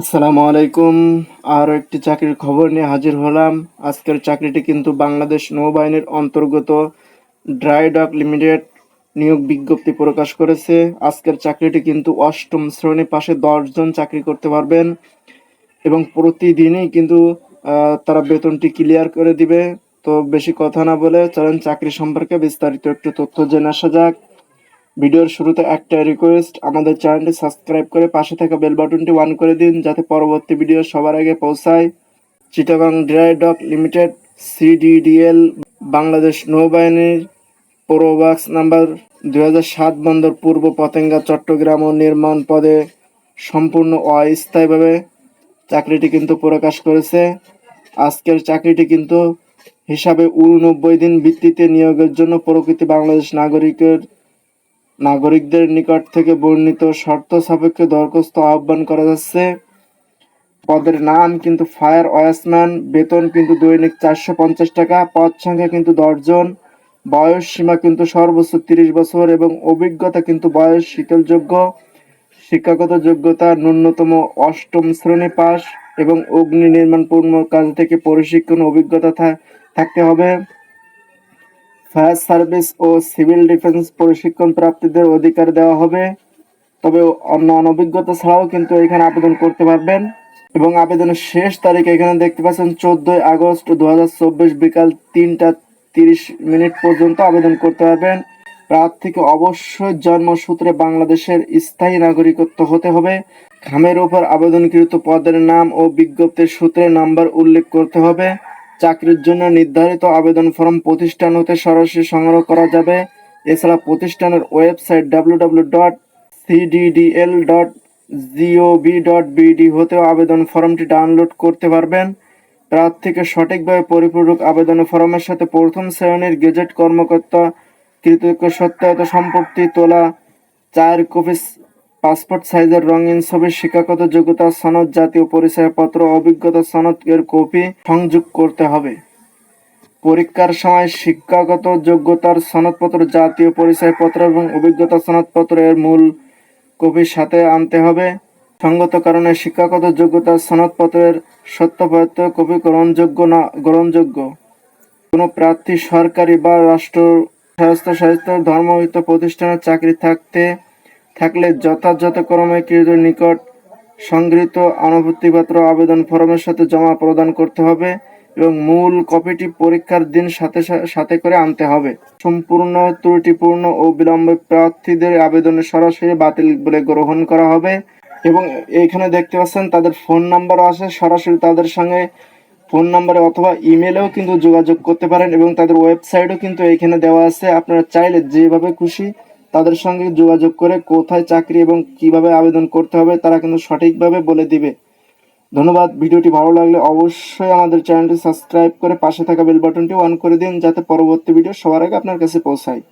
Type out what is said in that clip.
আসসালামু আলাইকুম। আর একটি চাকরির খবর নিয়ে হাজির হলাম। আজকের চাকরিটি কিন্তু বাংলাদেশ নৌবাহিনীর অন্তর্গত ড্রাই ডক লিমিটেড নিয়োগ বিজ্ঞপ্তি প্রকাশ করেছে। আজকের চাকরিটি কিন্তু অষ্টম শ্রেণি পাশে দশজন চাকরি করতে পারবেন এবং প্রতিদিনই কিন্তু তারা বেতনটি ক্লিয়ার করে দিবে। তো বেশি কথা না বলে চলেন চাকরি সম্পর্কে বিস্তারিত একটু তথ্য জেনে আসা যাক। ভিডিওর শুরুতে একটা রিকোয়েস্ট আমাদের চ্যানেলটি সাবস্ক্রাইব করে পাশে থাকা বেল বাটনটি অন করে দিন, যাতে পরবর্তী ভিডিও সবার আগে পৌঁছায়। Chittagong dry dock limited CDDL Bangladesh নৌবাহিনীর প্রোবাক্স নাম্বার দুই বন্দর পূর্ব পতেঙ্গা, চট্টগ্রাম ও নির্মাণ পদে সম্পূর্ণ অস্থায়ীভাবে চাকরিটি কিন্তু প্রকাশ করেছে। আজকের চাকরিটি কিন্তু হিসাবে উননব্বই দিন ভিত্তিতে নিয়োগের জন্য প্রকৃতি বাংলাদেশ নাগরিকের নাগরিকদের নিকট থেকে বর্ণিত শর্ত সাপেক্ষে দরখাস্ত আহ্বান করা যাচ্ছে। পদের নাম কিন্তু ফায়ার ওয়াসম্যান বেতন কিন্তু দৈনিক চারশো পঞ্চাশ টাকা, পদ সংখ্যা কিন্তু দশজন, বয়স সীমা কিন্তু সর্বোচ্চ তিরিশ বছর এবং অভিজ্ঞতা কিন্তু বয়স শীতলযোগ্য। শিক্ষাগত যোগ্যতা ন্যূনতম অষ্টম শ্রেণি পাস এবং অগ্নি নির্মাণ পূর্ণ কাজ থেকে প্রশিক্ষণ অভিজ্ঞতা থাকতে হবে। ফায়ার সার্ভিস ও সিভিল ডিফেন্স প্রশিক্ষণ প্রাপ্তিদের অধিকার দেওয়া হবে। তবে অন্য অনভিজ্ঞতা ছাড়াও কিন্তু এখানে আবেদন করতে পারবেন। এবং আবেদনের শেষ তারিখ এখানে দেখতে পাচ্ছেন চোদ্দই আগস্ট দুহাজার চব্বিশ বিকাল তিনটা তিরিশ মিনিট পর্যন্ত আবেদন করতে পারবেন। প্রার্থীকে অবশ্যই জন্মসূত্রে বাংলাদেশের স্থায়ী নাগরিকত্ব হতে হবে। খামের উপর আবেদনকৃত পদের নাম ও বিজ্ঞপ্তির সূত্রে নাম্বার উল্লেখ করতে হবে। চাকরির জন্য নির্ধারিত আবেদন ফর্ম প্রতিষ্ঠান হতে সরাসরি সংগ্রহ করা যাবে। এছাড়া প্রতিষ্ঠানের website W dot CDDL dot GOV dot BD হতেও আবেদন ফর্মটি ডাউনলোড করতে পারবেন। প্রার্থীকে সঠিকভাবে পরিপূরক আবেদন ফর্মের সাথে প্রথম শ্রেণির গেজেট কর্মকর্তা কৃতজ্ঞ সত্যায়িত সম্পত্তি তোলা চার কপি পাসপোর্ট সাইজের রঙিন ছবি, শিক্ষাগত যোগ্যতা, সনদ, জাতীয় পরিচয়পত্র, অভিজ্ঞতা সনদ এর কপি সংযোগ করতে হবে। পরীক্ষার সময় শিক্ষাগত যোগ্যতার সনদপত্র, জাতীয় পরিচয়পত্র এবং অভিজ্ঞতা সনদপত্র এর মূল কপির সাথে আনতে হবে। সঙ্গত কারণে শিক্ষাগত যোগ্যতার সনদপত্রের সত্যপত্র কপি গ্রহণযোগ্য না, গ্রহণযোগ্য। কোনো প্রার্থী সরকারি বা রাষ্ট্র স্বাস্থ্যশাস্ত্র ধর্মহিত প্রতিষ্ঠানের চাকরি থাকতে থাকলে যথাযথ ক্রমে কৃত নিকট সংগৃহীত অনুভূতিপত্র আবেদন ফর্মের সাথে জমা প্রদান করতে হবে এবং মূল কপিটি পরীক্ষার দিন সাথে সাথে করে আনতে হবে। সম্পূর্ণ, ত্রুটিপূর্ণ ও বিলম্বে প্রার্থীদের আবেদনে সরাসরি বাতিল বলে গ্রহণ করা হবে এবং এইখানে দেখতে পাচ্ছেন তাদের ফোন নাম্বারও আছে, সরাসরি তাদের সঙ্গে ফোন নাম্বারে অথবা ইমেলেও কিন্তু যোগাযোগ করতে পারেন এবং তাদের ওয়েবসাইটও কিন্তু এখানে দেওয়া আছে। আপনারা চাইলে যেভাবে খুশি তাদের সঙ্গে যোগাযোগ করে কোথায় চাকরি এবং কীভাবে আবেদন করতে হবে তারা কিন্তু সঠিকভাবে বলে দিবে। ধন্যবাদ, ভিডিওটি ভালো লাগলে অবশ্যই আমাদের চ্যানেলটি সাবস্ক্রাইব করে পাশে থাকা বেল বাটনটি অন করে দিন যাতে পরবর্তী ভিডিও সবার আগে আপনার কাছে পৌঁছায়।